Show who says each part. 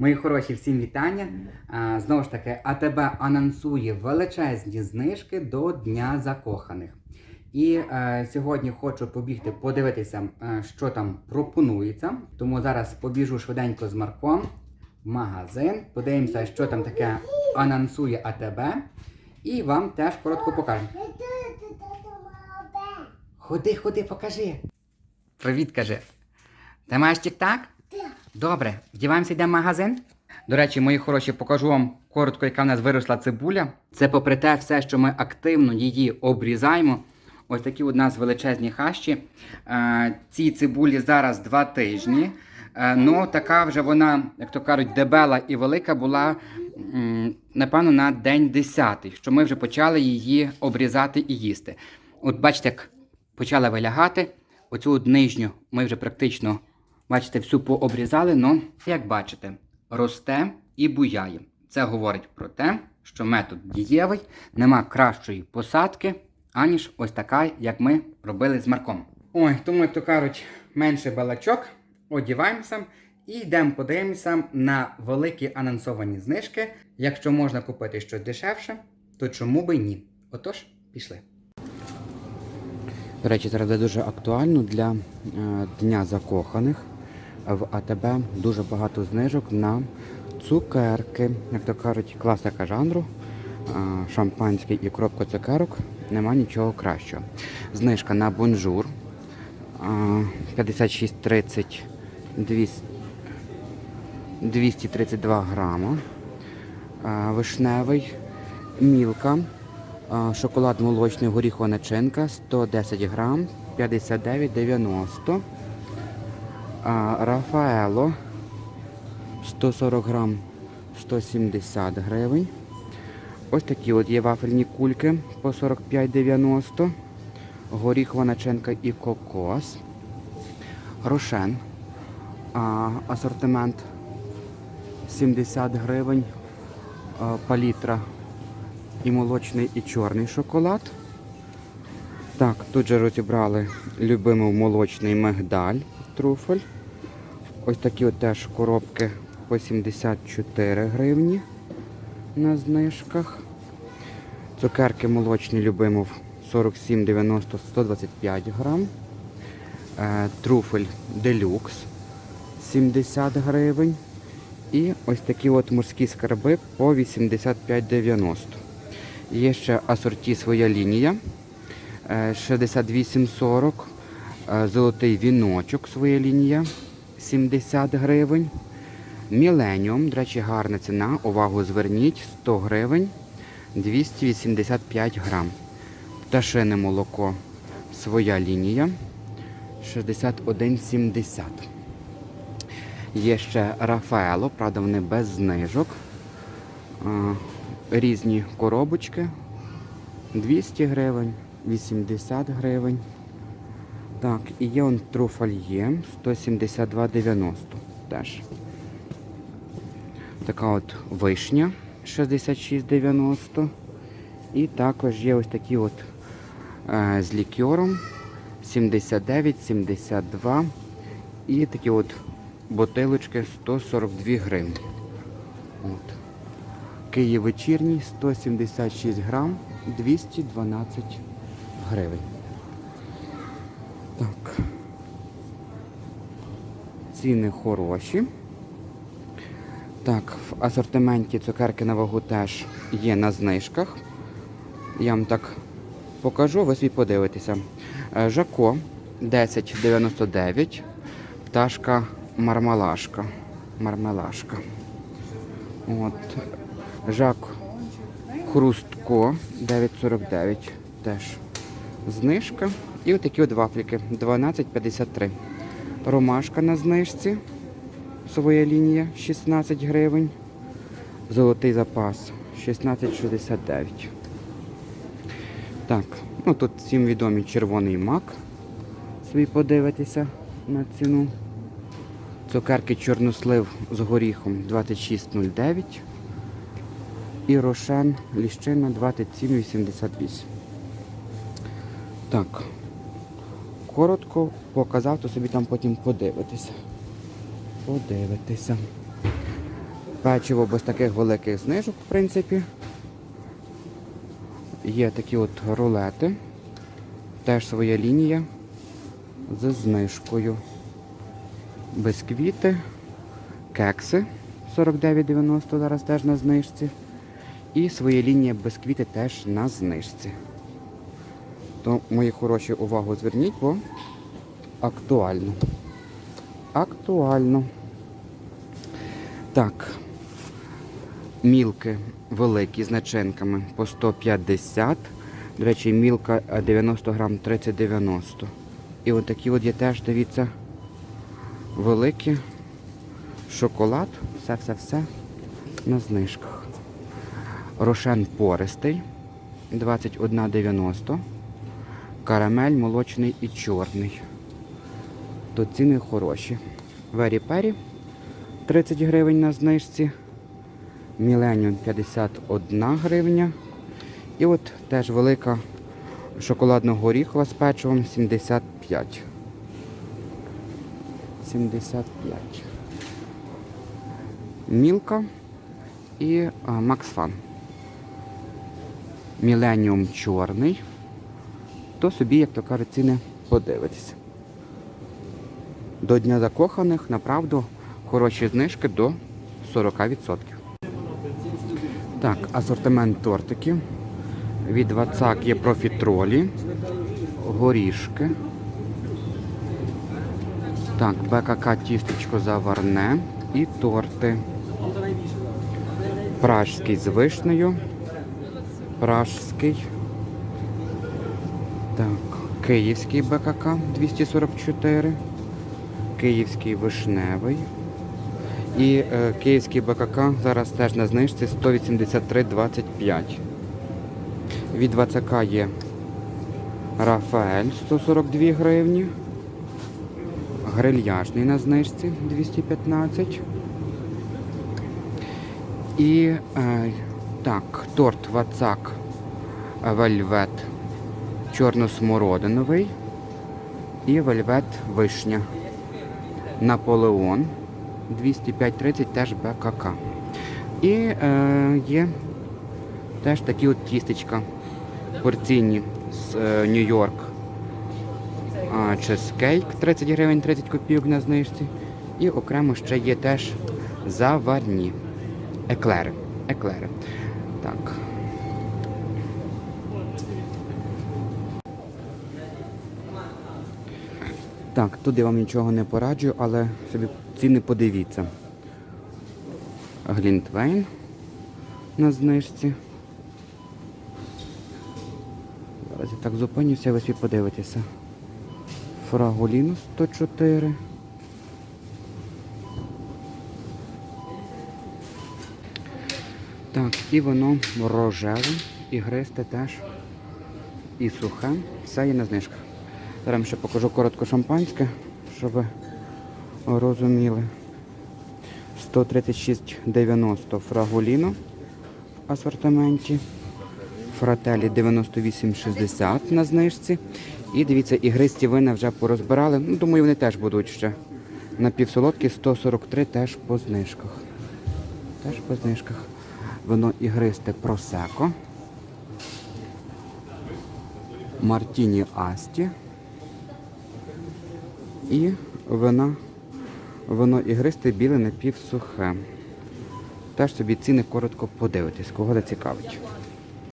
Speaker 1: Мої хороші, всім вітання. Знову ж таки, АТБ анонсує величезні знижки до Дня закоханих. І е, сьогодні хочу побігти подивитися, е, що там пропонується. Тому зараз побіжу швиденько з Марком в магазин, подивимося, що там таке анонсує АТБ. І вам теж коротко покажу. Ходи, ходи, покажи. Привіт, кажи. Ти маєш тік-так? Добре, вдіваємося, йдемо в магазин. До речі, мої хороші, покажу вам коротко, яка в нас виросла цибуля. Це попри те все, що ми активно її обрізаємо. Ось такі у нас величезні хащі. Е, цій цибулі зараз два тижні. Е, ну, така вже вона, як то кажуть, дебела і велика була, напевно, на день 10, що ми вже почали її обрізати і їсти. От бачите, як почала вилягати. Оцю нижню ми вже практично, бачите, всю пообрізали, ну, як бачите, росте і буяє. Це говорить про те, що метод дієвий, нема кращої посадки, аніж ось така, як ми робили з Марком. Ой, тому, як то кажуть, менше балачок, одіваємося і йдемо подивимося на великі анонсовані знижки. Якщо можна купити щось дешевше, то чому би ні? Отож, пішли. До речі, зараз дуже актуально для е, Дня закоханих. В АТБ дуже багато знижок на цукерки. Як то кажуть, класика жанру. Шампанський і кропка цукерок. Нема нічого кращого. Знижка на бонжур. е, 56,30 200 232 грама. Вишневий, мілка. Шоколад молочний горіхова начинка 110 грам 59,90. Рафаело 140 грам 170 гривень. Ось такі от є вафельні кульки по 45,90. Горіхова начинка і кокос. Рошен. Асортимент 70 гривень. Палітра і молочний, і чорний шоколад. Так, тут же розібрали любимий молочний мигдаль, труфель. Ось такі от теж коробки по 74 гривні на знижках. Цукерки молочні любимов 47,90 125 грам. Е, Труфель делюкс 70 гривень. І ось такі от морські скарби по 85,90. Є ще асорті своя лінія. е, 68,40. Е, Золотий віночок своя лінія 70 гривень. Міленіум, до речі, гарна ціна. Увагу зверніть 100 гривень 285 грам. Пташине молоко своя лінія 61,70. Є ще Рафаело, правда, вони без знижок. Різні коробочки. 200 гривень, 80 гривень. Так, і є он труфальє 172,90 теж. Така от вишня 66,90. І також є ось такі от е, з лікером 79, 72. І такі от бутилочки 142 гривні. От. Київ вечірній 176 грам 212 гривень. Так. Ціни хороші. Так, в асортименті цукерки на вагу теж є на знижках. Я вам так покажу, ви собі подивитеся. Е, Жако 10,99. Пташка мармалашка. Мармелашка. От. Жак Хрустко 9,49 теж знижка. І отакі от вафліки 12,53. Ромашка на знижці. Своя лінія 16 гривень. Золотий запас 16,69. Так, ну тут всім відомий червоний мак. Собі подивитися на ціну. Цукерки чорнослив з горіхом 26,09. І рошен ліщина 27,88. Так. Коротко показав, то собі там потім подивитися. Подивитися. Печиво без таких великих знижок, в принципі. Є такі от рулети. Теж своя лінія з знижкою. Бисквіти, кекси 49,90 зараз теж на знижці. І своя лінія бисквіти теж на знижці. То, мої хороші, увагу зверніть, бо актуально. Актуально. Так. Мілки великі з начинками по 150. До речі, мілка е, 90 грам 30,90. І от такі от є теж, дивіться, великі. Шоколад, все-все-все на знижках. Рошен пористий 21,90. Карамель молочний і чорний. Тут ціни хороші. Вері Пері 30 гривень на знижці. Міленіум 51 гривня. І от теж велика шоколадно-горіхова з печивом 75. 75. Мілка і а, Макс Фан. Міленіум чорний. То собі, як то кажуть, ціни подивитися. До Дня закоханих, направду, хороші знижки до 40%. Так, асортимент тортиків. Від Вацак є профітролі, горішки. Так, БКК тістечко заварне і торти. Пражський з вишнею. Пражський. Так, київський БКК 244. Київський вишневий. І е, київський БКК зараз теж на знижці 183,25. Від 20 є Рафаель 142 гривні. Грильяжний на знижці 215. І е, так, торт Вацак Вельвет чорно-смородиновий і вельвет вишня. Наполеон 205.30 теж БКК. І е, є теж такі от тістечка порційні з е, Нью-Йорк. Чизкейк 30 гривень 30 копійок на знижці. І окремо ще є теж заварні еклери. Еклери. Так. Так, тут я вам нічого не пораджу, але собі ціни подивіться. Глінтвейн на знижці. Зараз я так зупинюся, ви собі подивитеся. Фрагуліну 104. Так, і воно рожеве, і гристе теж. І сухе. Все є на знижках. Зараз ще покажу коротко шампанське, щоб ви розуміли. 136,90 фрагуліно в асортименті. Фрателі 98,60 на знижці. І дивіться, ігристі вина вже порозбирали. Ну, думаю, вони теж будуть ще. Напівсолодкі 143 теж по знижках. Теж по знижках. Вино ігристе просеко. Мартіні Асті. І вина, воно ігристе біле напівсухе. Теж собі ціни коротко подивитись, кого зацікавить.